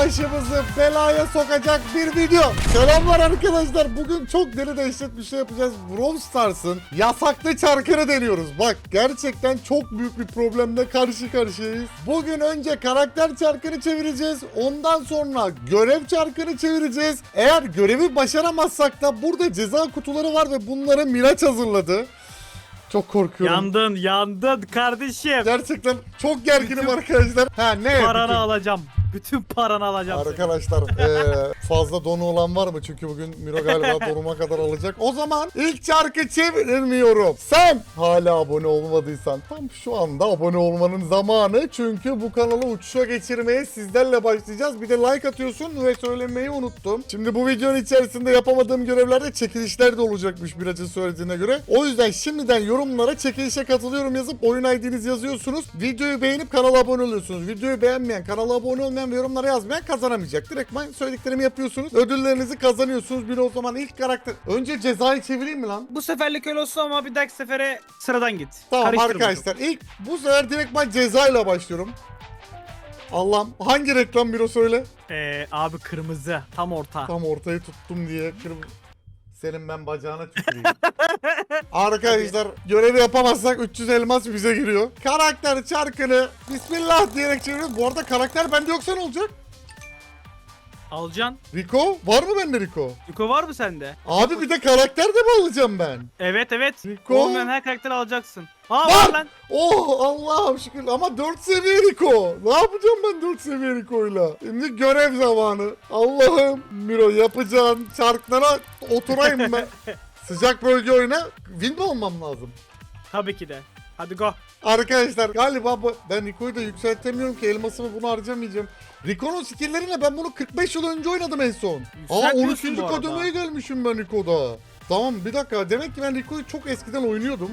başımızı belaya sokacak bir video. Selamlar arkadaşlar. Bugün çok deli dehşet bir şey yapacağız. Brawl Stars'ın yasaklı çarkını deniyoruz. Bak gerçekten çok büyük bir problemle karşı karşıyayız. Bugün önce karakter çarkını çevireceğiz. Ondan sonra görev çarkını çevireceğiz. Eğer görevi başaramazsak da burada ceza kutuları var ve bunları Miraç hazırladı. Çok korkuyorum. Yandın yandın kardeşim. Gerçekten çok gerginim arkadaşlar. Ha ne? Paranı Bütün- alacağım. Bütün paranı alacağım. Arkadaşlar eee, fazla donu olan var mı? Çünkü bugün Miro galiba donuma kadar alacak. O zaman ilk çarkı çevirmiyorum. Sen hala abone olmadıysan tam şu anda abone olmanın zamanı. Çünkü bu kanalı uçuşa geçirmeye sizlerle başlayacağız. Bir de like atıyorsun ve söylemeyi unuttum. Şimdi bu videonun içerisinde yapamadığım görevlerde çekilişler de olacakmış Miraç'ın söylediğine göre. O yüzden şimdiden yorumlara çekilişe katılıyorum yazıp oyun ID'nizi yazıyorsunuz. Videoyu beğenip kanala abone oluyorsunuz. Videoyu beğenmeyen, kanala abone olmayan ve yorumlara yazmayan kazanamayacak. Direkt ben söylediklerimi yapıyorsunuz. Ödüllerinizi kazanıyorsunuz. Bir o zaman ilk karakter. Önce cezayı çevireyim mi lan? Bu seferlik öyle olsun ama bir dahaki sefere sıradan git. Tamam Karıştırma arkadaşlar ilk bu sefer direkt ben cezayla başlıyorum. Allah'ım hangi reklam büro söyle? çok. Ee, abi kırmızı tam orta. Tam ortayı tuttum diye kırmızı. Senin ben bacağına tüküreyim. Arkadaşlar görevi yapamazsak 300 elmas bize giriyor. Karakter çarkını Bismillah diyerek çeviriyoruz. Bu arada karakter bende yoksa ne olacak? Alacaksın. Rico? Var mı bende Rico? Yuko var mı sende? Abi bir de karakter de mi alacağım ben? Evet evet. Rico. Olmayan her karakteri alacaksın. Aa Var. var lan. Oh Allah'ım şükür ama 4 seviye Rico. Ne yapacağım ben 4 seviye Rico'yla? Şimdi görev zamanı. Allah'ım Miro yapacağın çarklara oturayım ben. Sıcak bölge oyuna win olmam lazım? Tabii ki de. Hadi go. Arkadaşlar galiba bu, ben Rico'yu da yükseltemiyorum ki elmasımı bunu harcamayacağım. Rico'nun skill'leriyle ben bunu 45 yıl önce oynadım en son. Aa Yükseltiyorsun 13. bu arada. kademeye gelmişim ben Rico'da. Tamam bir dakika demek ki ben Rico'yu çok eskiden oynuyordum.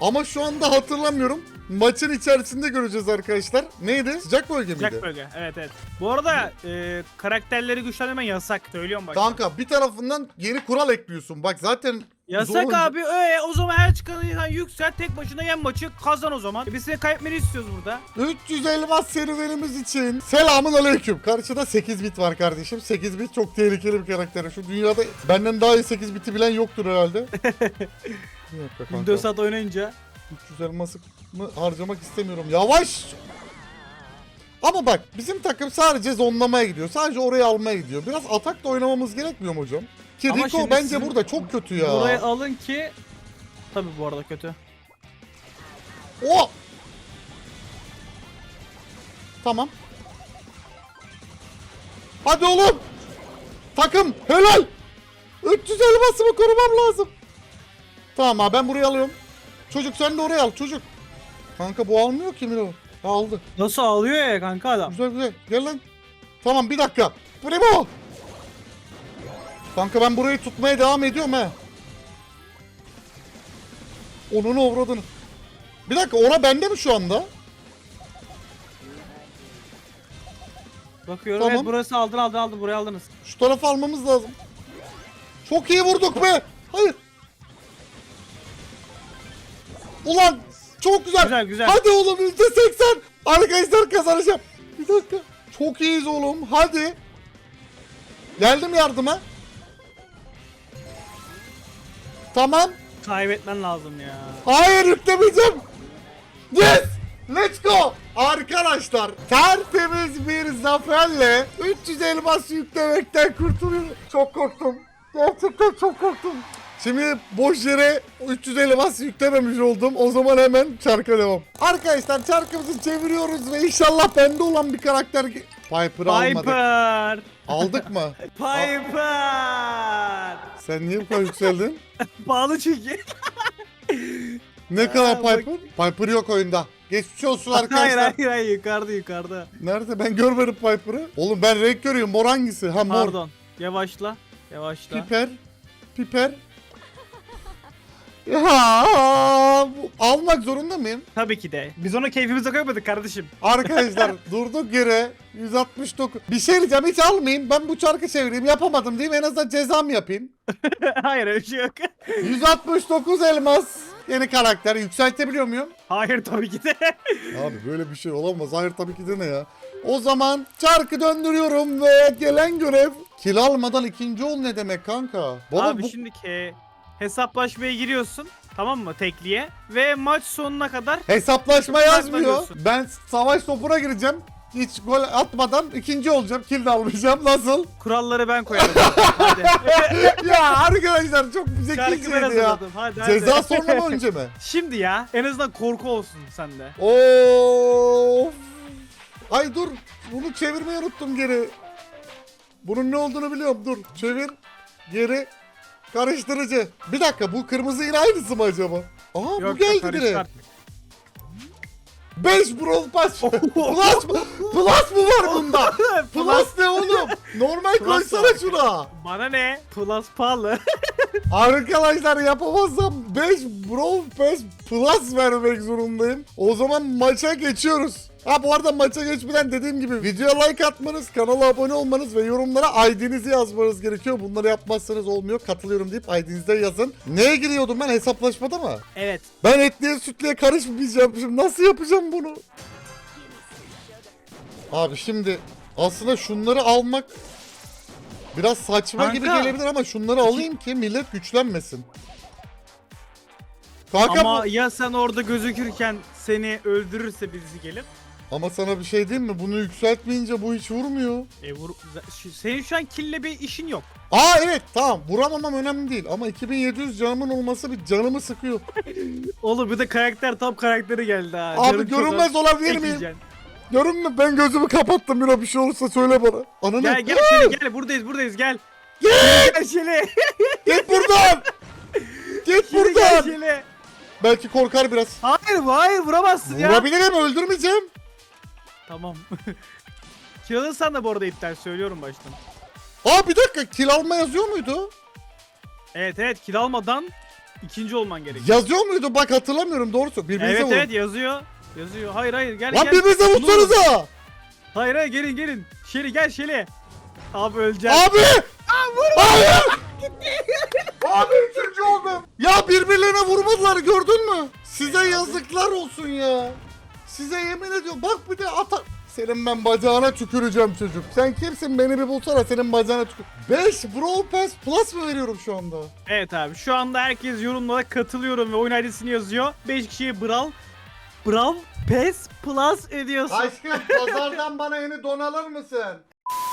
Ama şu anda hatırlamıyorum. Maçın içerisinde göreceğiz arkadaşlar. Neydi? Sıcak bölge miydi? Sıcak bölge. Evet evet. Bu arada e, karakterleri güçlendirmen yasak. Söylüyorum bak. Kanka bir tarafından yeni kural ekliyorsun. Bak zaten Yasak zor- abi. Ee, o zaman her çıkanı sen yüksel tek başına yen maçı kazan o zaman. E, biz seni kaybetmeni istiyoruz burada. 300 elmas serüvenimiz için selamun aleyküm. Karşıda 8 bit var kardeşim. 8 bit çok tehlikeli bir karakter. Şu dünyada benden daha iyi 8 biti bilen yoktur herhalde. 24 saat oynayınca. 300 elması mı harcamak istemiyorum. Yavaş! Ama bak bizim takım sadece zonlamaya gidiyor. Sadece orayı almaya gidiyor. Biraz atak da oynamamız gerekmiyor mu hocam? Ki Ama Rico şimdi bence sizin burada çok kötü ya. Burayı alın ki Tabii bu arada kötü. O! Tamam. Hadi oğlum. Takım helal. 300 elmasımı korumam lazım. Tamam abi ben burayı alıyorum. Çocuk sen de oraya al çocuk. Kanka bu almıyor ki Miro. Ha, Aldı. Nasıl alıyor ya kanka adam? Güzel güzel. Gel lan. Tamam bir dakika. Primo. Kanka ben burayı tutmaya devam ediyorum he. Onun uğradığını. Bir dakika ona bende mi şu anda? Bakıyorum Tamam. evet burası aldın aldın aldın burayı aldınız. Şu tarafa almamız lazım. Çok iyi vurduk be. Hayır. Ulan çok güzel. Güzel, güzel. Hadi oğlum %80. Arkadaşlar kazanacağım. Bir dakika. Çok iyiyiz oğlum. Hadi. Geldim yardıma. Tamam. Kaybetmen lazım ya. Hayır yüklemeyeceğim. Yes! Let's go! Arkadaşlar tertemiz bir zaferle 300 elmas yüklemekten kurtuluyorum. Çok korktum. Gerçekten çok korktum. Şimdi boş yere 300 elmas yüklememiş oldum. O zaman hemen çarka devam. Arkadaşlar çarkımızı çeviriyoruz ve inşallah bende olan bir karakter... Piper'ı almadık. Piper! Aldık mı? Piper! Sen niye bu kadar yükseldin? Bağlı çünkü. Ne kadar bak- Piper? Piper yok oyunda. Geçmiş olsun arkadaşlar. hayır hayır hayır yukarıda yukarıda. Nerede? Ben görmedim Piper'ı. Oğlum ben renk görüyorum. Mor hangisi? Ha mor. Pardon. Yavaşla. Yavaşla. Piper. Piper. Ya bu- almak zorunda mıyım? Tabii ki de. Biz onu keyfimize koymadık kardeşim. Arkadaşlar durduk yere 169. Bir şey diyeceğim hiç almayayım. Ben bu çarkı çevireyim. Yapamadım mi? En azından cezam yapayım. hayır öyle bir şey yok. 169 elmas. Yeni karakter. Yükseltebiliyor muyum? hayır tabii ki de. Abi böyle bir şey olamaz. Hayır tabii ki de ne ya? O zaman çarkı döndürüyorum ve gelen görev kil almadan ikinci ol ne demek kanka? Baba Abi bu şimdi ki hesaplaşmaya giriyorsun. Tamam mı tekliye ve maç sonuna kadar hesaplaşma yazmıyor. Ben savaş topuna gireceğim. Hiç gol atmadan ikinci olacağım. Kill de almayacağım. Nasıl? kuralları ben koyarım. hadi. ya arkadaşlar çok Şarkı ben zekiceydi ya. hazırladım. Hadi, hadi. Ceza sonra mı önce mi? Şimdi ya en azından korku olsun sende. Of. Ay dur. Bunu çevirmeyi unuttum geri. Bunun ne olduğunu biliyorum. Dur. Çevir. Geri. Karıştırıcı. Bir dakika bu kırmızı yine aynısı mı acaba? Aa bu Yok geldi karıştı direkt. artık. 5 Brawl Pass. Plus mı? Plus mı var bunda? Plus ne oğlum? Normal Plus koysana var. şuna. Bana ne? Plus pahalı. Arkadaşlar yapamazsam 5 Brawl Pass Plus vermek zorundayım. O zaman maça geçiyoruz. Ha bu arada maça geçmeden dediğim gibi videoya like atmanız, kanala abone olmanız ve yorumlara ID'nizi yazmanız gerekiyor. Bunları yapmazsanız olmuyor. Katılıyorum deyip ID'nizi de yazın. Neye giriyordum ben hesaplaşmada mı? evet. Ben etliye sütlüye karışmayacağım. Şimdi nasıl yapacağım bunu? Abi şimdi aslında şunları almak biraz saçma gibi Kanka. gelebilir ama şunları alayım ki millet güçlenmesin. Kanka Ama bu- ya sen orada gözükürken seni öldürürse birisi gelip ama sana bir şey diyeyim mi? Bunu yükseltmeyince bu hiç vurmuyor. e vur senin şu an kille bir işin yok. Aa evet tamam vuramamam önemli değil ama 2700 canımın olması bir canımı sıkıyor. Oğlum bir de karakter top karakteri geldi ha. Abi Canım çok görünmez az. olabilir miyim? Ekleyeceksin. Görünme ben gözümü kapattım Miro bir şey olursa söyle bana. Ananı Gel gel Şeli gel buradayız buradayız gel. Gel Şeli. Git buradan. Git Şeli gel buradan. Şeli. Belki korkar biraz. Hayır hayır vuramazsın ya. Vurabilirim öldürmeyeceğim. Tamam. Kilalırsan da bu arada iptal söylüyorum baştan. Aa bir dakika kill alma yazıyor muydu? Evet evet kill almadan ikinci olman gerekiyor. Yazıyor muydu? Bak hatırlamıyorum doğrusu. Birbirinize Evet vurun. evet yazıyor. Yazıyor. Hayır hayır gel Lan gel. birbirinize vursanıza. Hayır hayır gelin gelin. Şeli gel Şeli. Abi öleceğim. Abi. Hayır. Abi üçüncü oldum. Ya birbirlerine vurmadılar gördün mü? Size yazıklar olsun ya. Size yemin ediyorum bak bir de ata... Senin ben bacağına tüküreceğim çocuk. Sen kimsin beni bir bulsana senin bacağına tükür. 5 Brawl Pass Plus mı veriyorum şu anda? Evet abi şu anda herkes yorumlara katılıyorum ve oyun ID'sini yazıyor. 5 kişiye Brawl Brawl Pass Plus ediyorsun. Aşkım pazardan bana yeni don alır mısın?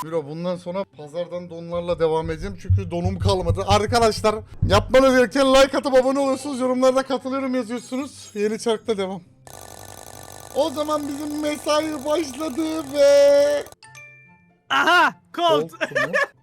Biro bundan sonra pazardan donlarla devam edeceğim çünkü donum kalmadı. Arkadaşlar yapmanız gereken like atıp abone oluyorsunuz. Yorumlarda katılıyorum yazıyorsunuz. Yeni çarkta devam. O zaman bizim mesai başladı ve... Aha! Colt.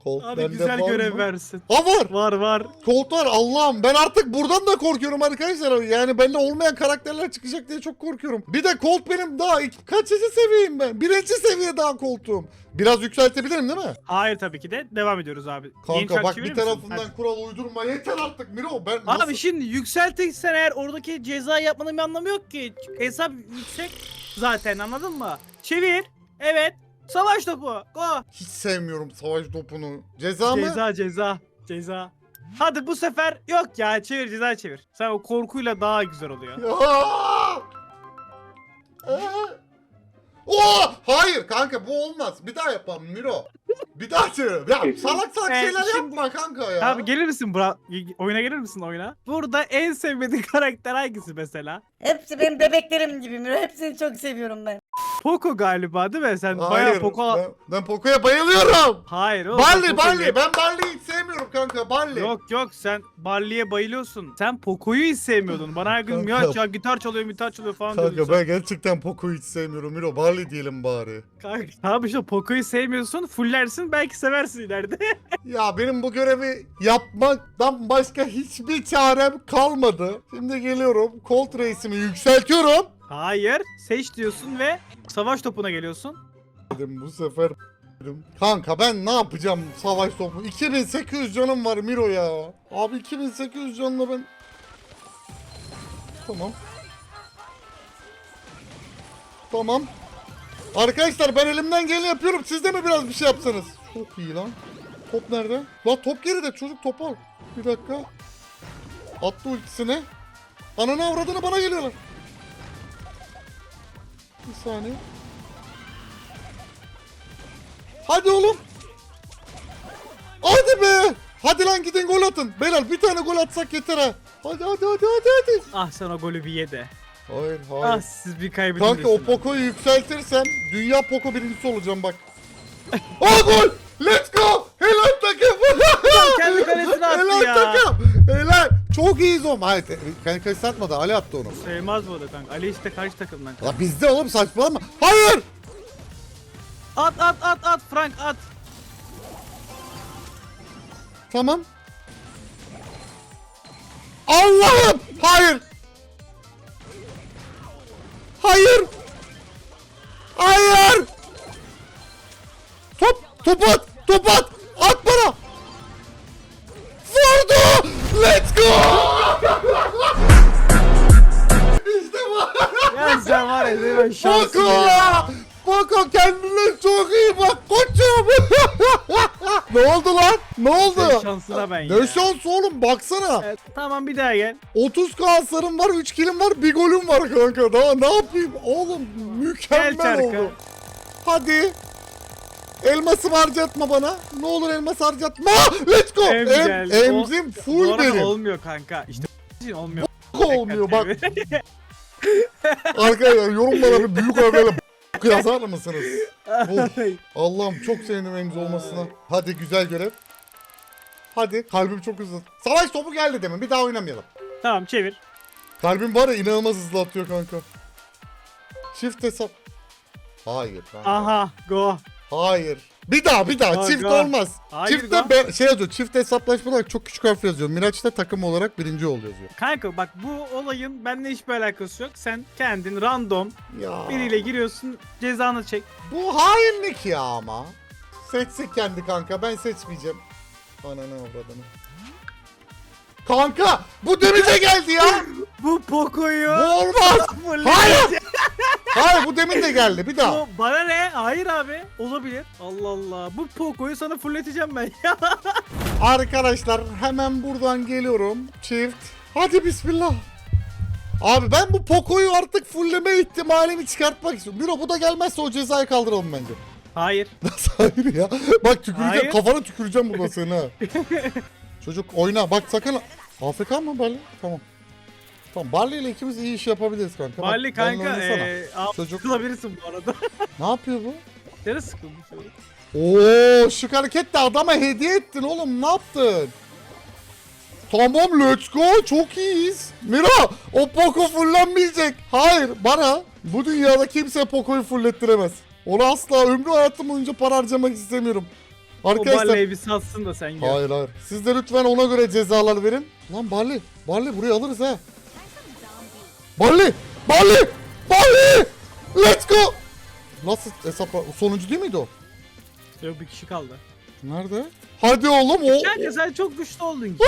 Colt Abi bende güzel var görev mı? versin. Aa var. Var var. Colt var Allah'ım ben artık buradan da korkuyorum arkadaşlar. Yani bende olmayan karakterler çıkacak diye çok korkuyorum. Bir de Colt benim daha iki- kaçıncı seviyeyim ben? Birinci seviye daha Colt'um. Biraz yükseltebilirim değil mi? Hayır tabii ki de devam ediyoruz abi. Kanka bak bir tarafından Hadi. kural uydurma yeter artık Miro ben Abi nasıl... şimdi yükseltirsen eğer oradaki ceza yapmanın bir anlamı yok ki. Hesap yüksek zaten anladın mı? Çevir. Evet. Savaş topu. Go. Hiç sevmiyorum savaş topunu. Ceza mı? Ceza ceza. Ceza. Hadi bu sefer yok ya çevir ceza çevir. Sen o korkuyla daha güzel oluyor. Ee? Oo! Hayır kanka bu olmaz. Bir daha yapalım Miro. Bir daha çevir. Ya salak salak Ee, şeyler şimdi- yapma kanka ya. Abi gelir misin bura oyuna gelir misin oyuna? Burada en sevmediğin karakter hangisi mesela? Hepsi benim bebeklerim gibi Miro. Hepsini çok seviyorum ben. Poco galiba değil mi? Sen Hayır. bayağı Poco... Ben, ben Poco'ya bayılıyorum. Hayır oğlum. Barley Poco Barley. değil. Ben Barley'i hiç sevmiyorum kanka. Barley. Yok yok sen Barley'e bayılıyorsun. Sen Poco'yu hiç sevmiyordun. Bana her gün Kanka. ya gitar çalıyor gitar çalıyor falan diyordun Kanka sen. ben gerçekten Poco'yu hiç sevmiyorum. Miro Barley diyelim bari. Kanka. Abi işte Poco'yu sevmiyorsun. Fullersin belki seversin ileride. Ya benim bu görevi yapmaktan başka hiçbir çarem kalmadı. Şimdi geliyorum. Colt Reis'imi yükseltiyorum. Hayır. Seç diyorsun ve savaş topuna geliyorsun. Dedim bu sefer dedim. Kanka ben ne yapacağım savaş topu? 2800 canım var Miro ya. Abi 2800 canla ben... Tamam. Tamam. Arkadaşlar ben elimden geleni yapıyorum. Siz de mi biraz bir şey yapsanız? Çok iyi lan. Top nerede? Lan top geride çocuk topu al. Bir dakika. Attı ultisini. Ananı avradını bana geliyorlar. Bir saniye. Hadi oğlum. Hadi be. Hadi lan gidin gol atın. Beyler bir tane gol atsak yeter ha. Hadi hadi hadi hadi hadi. Ah sen o golü bir ye de. Hayır hayır. Ah siz bir kaybedin. Kanka o Poco'yu yükseltirsem dünya Poco birincisi olacağım bak. Aa gol! Let's go! Helal takım! kendi kalesine attı Helal ya. takım! Helal! Çok iyiyiz oğlum. Hayır, kendi kalesine atmadı. Ali attı onu. Sayılmaz bu da kanka. Ali işte karşı takımdan. La bizde oğlum saçmalama. Hayır! At at at at Frank at. Tamam. Allah'ım! Hayır! Hayır! Hayır! Top! Top at! Top at! At bana! Vurdu! Let's go! işte bu! Ya sen var ya sen Boko kendine çok iyi bak koçum! ne oldu lan? Ne oldu? Senin şansına ben ya. Ne şansı oğlum baksana. Evet, tamam bir daha gel. 30 kasarım var, 3 kilim var, bir golüm var kanka. Daha ne yapayım? Oğlum mükemmel Gel çarka. oldu. Hadi. Elmasımı harcatma bana. Ne olur elmas harcatma. Let's go. Em Em, emzim full benim. olmuyor kanka. İşte olmuyor. olmuyor bak. Arkadaşlar yorumlara bir büyük harflerle yazar mısınız? Allah'ım çok sevindim emzi olmasına. Hadi güzel görev. Hadi kalbim çok hızlı. Savaş topu geldi demin bir daha oynamayalım. tamam çevir. Kalbim var ya inanılmaz hızlı atıyor kanka. Çift hesap. Hayır kanka. Aha go. Hayır. Bir daha bir daha Go, çift olmaz. Hayır, Çiftte go. ben, şey yazıyor çift hesaplaşma olarak çok küçük harf yazıyor. Miraç'ta takım olarak birinci ol yazıyor. Kanka bak bu olayın benimle hiçbir alakası yok. Sen kendin random Ya. biriyle giriyorsun cezanı çek. Bu hainlik ya ama. Seçsin kendi kanka ben seçmeyeceğim. Ananı avradını. Kanka bu demize geldi ya. Bu Poco'yu bu olmaz. Hayır. Hayır bu demin de geldi bir daha. Bu bana ne? Hayır abi. Olabilir. Allah Allah. Bu Poco'yu sana fulleteceğim ben ya. Arkadaşlar hemen buradan geliyorum. Çift. Hadi bismillah. Abi ben bu Poco'yu artık fullleme ihtimalini çıkartmak istiyorum. Biro bu da gelmezse o cezayı kaldıralım bence. Hayır. Nasıl hayır ya? Bak tüküreceğim Hayır. kafana tüküreceğim burada seni ha. Çocuk oyna bak sakın. AFK mı Barley? Tamam. Tamam Barley ile ikimiz iyi iş yapabiliriz kanka. Bak, Barley benimle kanka oynasana. abi Çocuk- bu arada. Ne yapıyor bu? Nereye sıkıldın sen? Oo şık hareketle adama hediye ettin oğlum ne yaptın? Tamam let's go çok iyiyiz. Mira o Poco fullenmeyecek. Hayır bana bu dünyada kimse Poco'yu fullettiremez. Onu asla ömrü hayatım boyunca para harcamak istemiyorum. O Arkadaşlar balleyi bir satsın da sen gör. Hayır hayır. Siz de lütfen ona göre cezalar verin. Lan Barley. Barley buraya alırız ha. Barley. Barley. Barley. Let's go. Nasıl hesap sonuncu değil miydi o? Yok bir kişi kaldı. Nerede? Hadi oğlum o. Kanka sen çok güçlü oldun ki.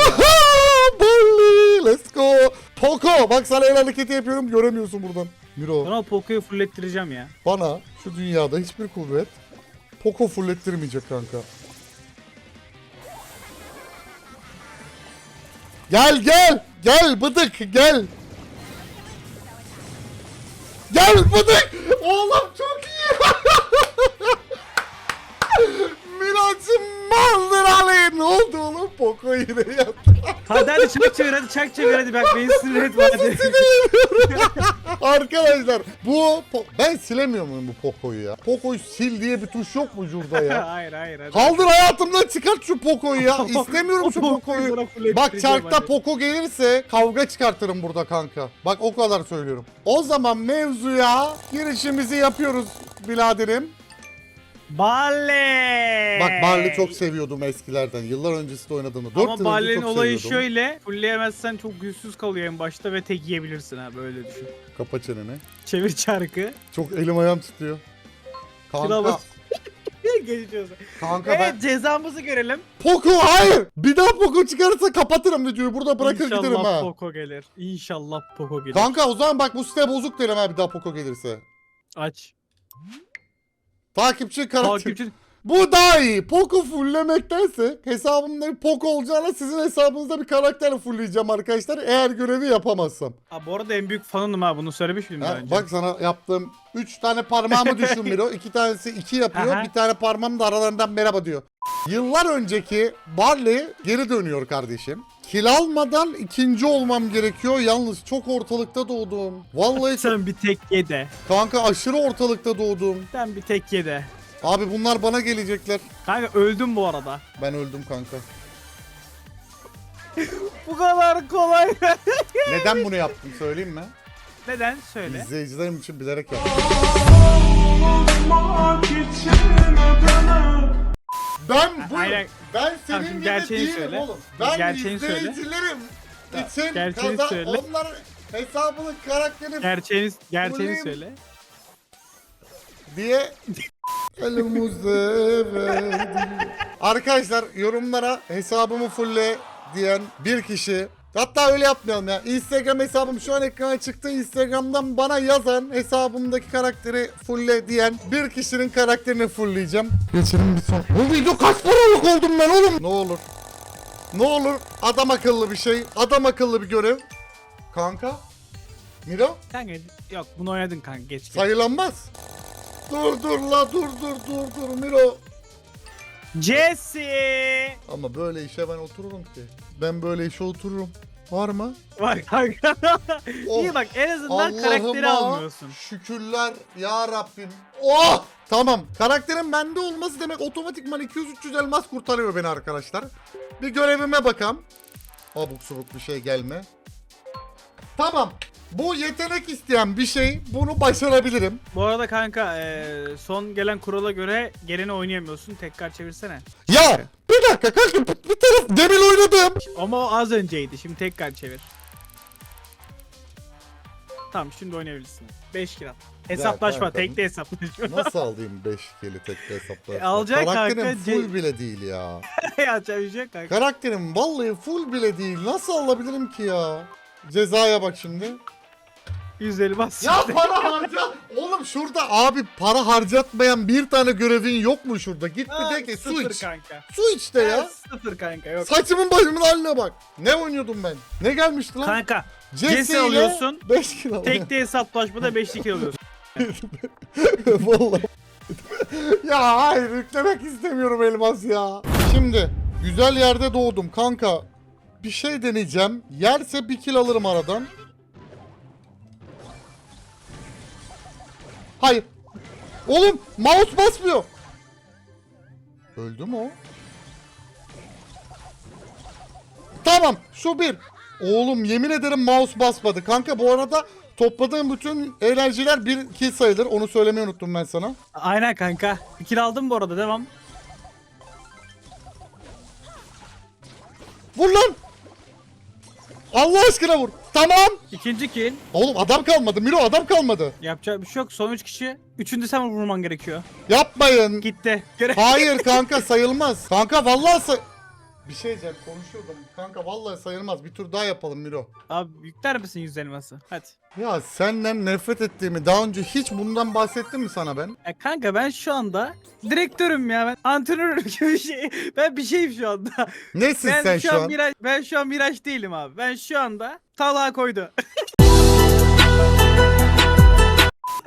Barley. Let's go. Poco. Bak sana el hareketi yapıyorum göremiyorsun buradan. Miro Sana o Poco'yu fullettireceğim ya. bana şu dünyada hiçbir kuvvet Poco fullettirmeyecek kanka. Gel gel. Gel bıdık gel. Gel bıdık. Oğlum çok iyi. Miraç'ım maldır Ali. Ne oldu oğlum? Poco yine yaptı. Hadi hadi çak çevir hadi çak çevir hadi bak beni sinir etme hadi. Arkadaşlar bu ben silemiyor muyum bu Poco'yu ya? Poco'yu sil diye bir tuş yok mu şurada ya? hayır hayır hadi. Kaldır hayatımdan çıkart şu Poco'yu ya. İstemiyorum şu Poco'yu Bak çarkta. Poco gelirse kavga çıkartırım burada kanka. Bak o kadar söylüyorum. O zaman mevzuya girişimizi yapıyoruz biraderim. Balle. Bak Barley çok seviyordum eskilerden. Yıllar öncesinde oynadığımda. 4 yıl Ama çok olayı seviyordum. şöyle. Fulleyemezsen çok güçsüz kalıyor en başta ve tek yiyebilirsin ha böyle düşün. Kapa çeneni. Çevir çarkı. Çok elim ayağım titriyor. Şuna Kanka, bas. Geçiyorsun. kanka Evet ben... cezamızı görelim. Poco hayır. Bir daha Poco çıkarırsa kapatırım videoyu. Burada bırakır İnşallah giderim ha. Poco gelir. İnşallah Poco gelir. Kanka o zaman bak bu site bozuk derim ha bir daha Poco gelirse. Aç. Takipçi karakter. Takipçi. Bu daha iyi. Poco fulllemektense hesabımda bir Poco olacağına sizin hesabınızda bir karakter fullleyeceğim arkadaşlar. Eğer görevi yapamazsam. Aa, bu arada en büyük fanınım ha bunu söylemiş miydim daha Ha, önce? bak sana yaptığım 3 tane parmağımı düşün Miro. 2 tanesi 2 yapıyor. Aha. Bir tane parmağım da aralarından merhaba diyor. Yıllar önceki Barley geri dönüyor kardeşim. Kil almadan ikinci olmam gerekiyor. Yalnız çok ortalıkta doğdum. Vallahi Sen bir tek ye de. kanka aşırı ortalıkta doğdum. Sen bir tek ye de. Abi bunlar bana gelecekler. Kanka öldüm bu arada. Ben öldüm kanka. Bu kadar kolay. Neden bunu yaptım söyleyeyim mi? Neden? Söyle. İzleyicilerim için bilerek yaptım. Ben bu Aynen. ben senin şimdi gibi gerçeğini değilim söyle. oğlum. Ben Gerçeğini söyle. izleyicilerim için gerçeğini kaza söyle. onların hesabının karakterini Gerçeğini, gerçeğini Bulayım. söyle. diye. Arkadaşlar yorumlara hesabımı fulle diyen bir kişi Hatta öyle yapmayalım ya. Instagram hesabım şu an ekrana çıktı. Instagram'dan bana yazan hesabımdaki karakteri fulle diyen bir kişinin karakterini fullleyeceğim. Geçelim bir son. Bu video kaç paralık oldum ben oğlum? Ne olur. Ne olur adam akıllı bir şey. Adam akıllı bir görev. Kanka. Miro? Kanka yok bunu oynadın kanka geç geç. Sayılanmaz. Dur dur la dur dur dur dur Miro. Jesse! Ama böyle işe ben otururum ki. Ben böyle işe otururum. Var mı? Var kanka. Oh, İyi bak en azından karakteri Allah'ıma almıyorsun. Şükürler ya Rabbim. Oh! Tamam. Karakterin bende olması demek otomatikman 200-300 elmas kurtarıyor beni arkadaşlar. Bir görevime bakam. Abuk subuk bir şey gelme. Tamam. Bu yetenek isteyen bir şey. Bunu başarabilirim. Bu arada kanka eee, son gelen kurala göre geleni oynayamıyorsun. Tekrar çevirsene. Ya bir dakika kanka bir, bir taraf demin oynadım. Ama o az önceydi. Şimdi tekrar çevir. Tamam şimdi oynayabilirsin. 5 kira. Hesaplaşma. kanka. Tekli hesaplaşma. Nasıl alayım 5 keli tekli hesaplar? E, alacaksın Karakterim kanka, full ce- bile değil ya. ya çevirecek kanka. Karakterim vallahi full bile değil. Nasıl alabilirim ki ya? Cezaya bak şimdi. 150 bas. Ya para harca. Oğlum şurada abi para harcatmayan bir tane görevin yok mu şurada? Git bir de ki su iç. kanka. Su iç de ya. Sıfır kanka yok. Saçımın başımın haline bak. Ne oynuyordum ben? Ne gelmişti lan? Kanka Jesse ile alıyorsun. 5 kilo. tekli hesaplaşmada 5'li kilo alıyorsun. Vallahi. ya hayır yüklemek istemiyorum elmas ya. Şimdi güzel yerde doğdum kanka. Bir şey deneyeceğim. Yerse bir kill alırım aradan. Hayır. Oğlum mouse basmıyor. Öldü mü o? Tamam şu bir. Oğlum yemin ederim mouse basmadı. Kanka bu arada topladığım bütün enerjiler bir kill sayılır. Onu söylemeyi unuttum ben sana. Aynen kanka. Bir kilo aldım bu arada devam. Vur lan. Allah aşkına vur. Tamam. İkinci kill. Oğlum adam kalmadı. Miro adam kalmadı. Yapacak bir şey yok. Son 3 kişi. Üçüncü sen vurman gerekiyor. Yapmayın. Gitti. Göre Hayır kanka sayılmaz. Kanka vallahi say... Bir şey diyeceğim konuşuyordum. Kanka vallahi sayılmaz. Bir tur daha yapalım Miro. Abi yükler misin 100 elması? Hadi. Ya senden nefret ettiğimi daha önce hiç bundan bahsettim mi sana ben? Ya kanka ben şu anda direktörüm ya ben antrenörüm gibi bir şey. Ben bir şeyim şu anda. Nesin Ben sen şu şu an? Miraç, ben şu an Miraç değilim abi. Ben şu anda talağa koydu.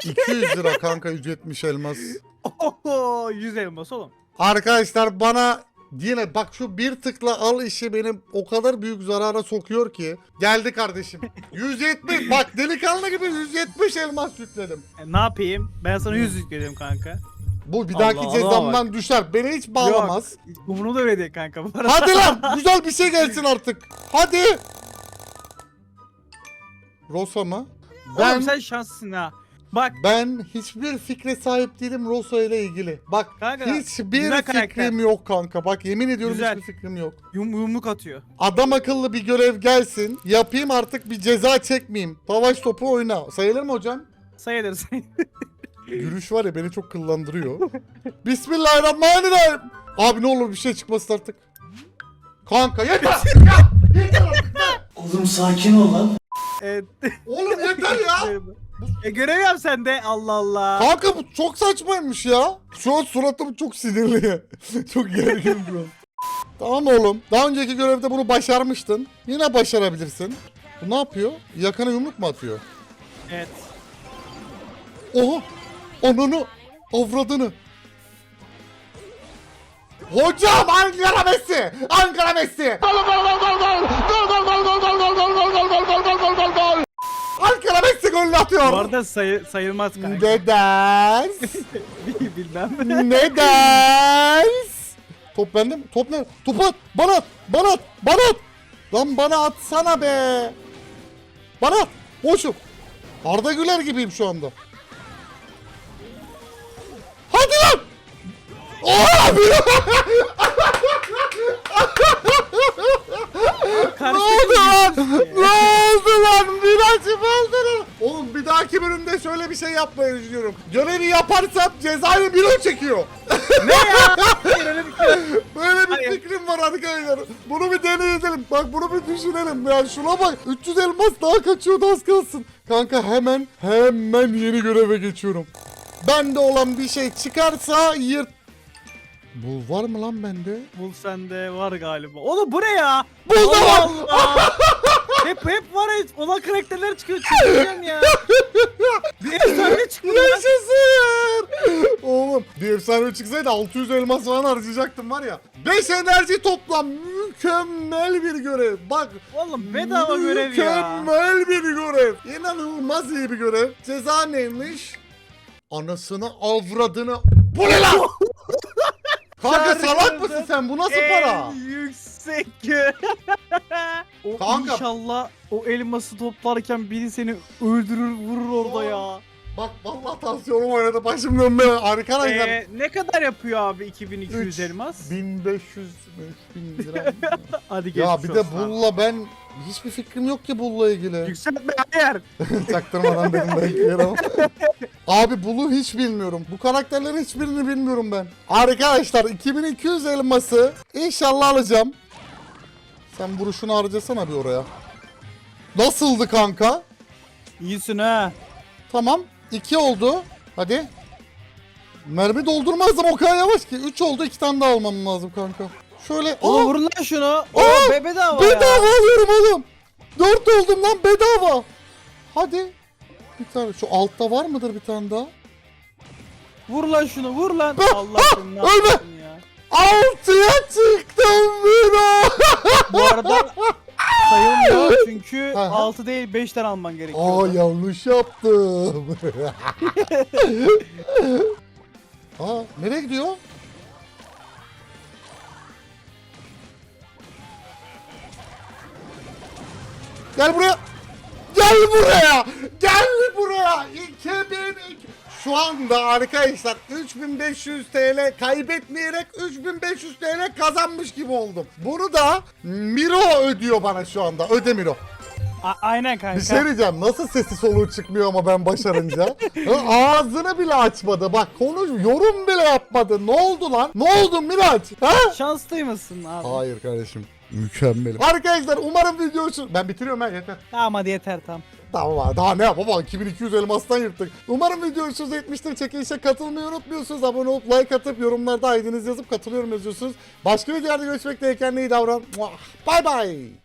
200 lira kanka ücretmiş elmas. Oho 100 elmas oğlum. Arkadaşlar bana yine bak şu bir tıkla al işi beni o kadar büyük zarara sokuyor ki. Geldi kardeşim. 170 bak delikanlı gibi 170 elmas yükledim. E, ne yapayım? Ben sana 100 yükledim kanka. Bu bir dahaki Allah Allah cezamdan düşer. Beni hiç bağlamaz. Umurumda öyle değil kanka bu arada. Hadi lan güzel bir şey gelsin artık. Hadi. Rosa mı? Ben Oğlum sen şanslısın ha. Bak ben hiçbir fikre sahip değilim Rosa ile ilgili. Bak Kanka, hiçbir güzel fikrim karakter. yok kanka. Bak yemin ediyorum Güzel. hiçbir fikrim yok. yum, yumruk atıyor. Adam akıllı bir görev gelsin. Yapayım artık bir ceza çekmeyeyim. Savaş topu oyna. Sayılır mı hocam? Sayılır sayılır. Yürüyüş var ya beni çok kıllandırıyor. Bismillahirrahmanirrahim. Abi ne olur bir şey çıkmasın artık. Kanka yeter. ya, yeter artık. Oğlum sakin ol lan. Evet. Oğlum yeter ya. E göremiyorum sen de. Allah Allah. Kanka bu çok saçmaymış ya. Şu an suratım çok sinirli. çok gergin şu an. Tamam oğlum. Daha önceki görevde bunu başarmıştın. Yine başarabilirsin. Bu ne yapıyor? Yakana yumruk mu atıyor? Evet. Oha! Ananı! Avradını! Hocam Ankara Messi! Ankara Messi! Ankara Messi golünü atıyor. Bu arada sayı, sayılmaz kanka. Neden? Bilmem. Neden? Top bende mi? Top ne? Top at! Bana at! Bana at! Bana at! Lan bana atsana be! Bana at! Boşum! Arda Güler gibiyim şu anda. Hadi lan! Oha! ne oldu lan? ne oldu lan? Miraç'ı öldürün. Oğlum bir dahaki bölümde şöyle bir şey yapmayı düşünüyorum. Görevi yaparsam cezayı Miro çekiyor. ne ya? Hayır öyle bir şey. Böyle bir Hayır. fikrim var arkadaşlar. Bunu bir deneyelim. Bak bunu bir düşünelim. Ya şuna bak. 300 elmas daha kaçıyordu az kalsın. Kanka hemen hemen yeni göreve geçiyorum. Bende olan bir şey çıkarsa yırt... Bu var mı lan bende? Bul sende var galiba. Oğlum bu ne ya? Buldu Allah. Allah. hep hep var ya. Olan karakterler çıkıyor. Çıkacağım ya. Bir efsane lan. Yaşasın! Oğlum bir efsane çıksaydı 600 elmas falan harcayacaktım var ya. 5 enerji toplam mükemmel bir görev. Bak Oğlum bedava görev ya. Mükemmel bir görev. İnanılmaz iyi bir görev. Ceza neymiş? Anasını avradını. Bu ne lan? Kanka salak mısın sen? Bu nasıl para? En yüksek o Kanka. inşallah o elması toplarken biri seni öldürür vurur orada ya. Bak vallahi tansiyonum oynadı. Başım dönmeye. Arkadaşlar. Ee, ne kadar yapıyor abi 2200 Üç. elmas? 1500 5000 lira. Hadi geçmiş ya bir de olsun abi. bulla ben hiçbir fikrim yok ki bulla ilgili. Yükseltme hayır. Çaktırmadan dedim yere ama. Abi Bulu hiç bilmiyorum. Bu karakterlerin hiçbirini bilmiyorum ben. Arkadaşlar 2200 elması inşallah alacağım. Sen vuruşunu harcasana bir oraya. Nasıldı kanka? İyisin ha. Tamam. 2 oldu. Hadi. Mermi doldurmazdım o kadar yavaş ki. 3 oldu 2 tane daha almam lazım kanka. Şöyle. Oğlum Aa, vur lan şunu. Oo be bedava bedava ya. alıyorum oğlum. 4 oldum lan bedava. Hadi. Bir tane şu altta var mıdır bir tane daha? Vur lan şunu vur lan. Ah, Allah ah, seni ne ölme. ya. Altıya çıktım Miro. Bu arada sayılmıyor çünkü Aha. 6 değil 5'ten alman gerekiyor. Aa yanlış yaptım. Aa nereye gidiyor? Gel buraya. Gel buraya. Gel buraya. 2002. Şu anda arkadaşlar 3500 TL kaybetmeyerek 3500 TL kazanmış gibi oldum. Bunu da Miro ödüyor bana şu anda. Öde Miro. A- aynen kanka. Bir şey diyeceğim. Nasıl sesi soluğu çıkmıyor ama ben başarınca? Ağzını bile açmadı. Bak konuş, yorum bile yapmadı. Ne oldu lan? Ne oldu Miraç? Ha? Şanslıymışsın abi. Hayır kardeşim. Mükemmelim. Arkadaşlar umarım video için... Ben bitiriyorum ha yeter. Tamam hadi yeter tamam. Tamam abi daha ne yapalım 2200 elmastan yırttık. Umarım video hoşunuza gitmiştir. Çekilişe katılmayı unutmuyorsunuz. Abone olup like atıp yorumlarda ID'nizi yazıp katılıyorum yazıyorsunuz. Başka videolarda görüşmek dileğiyle iyi davran. Bye bye.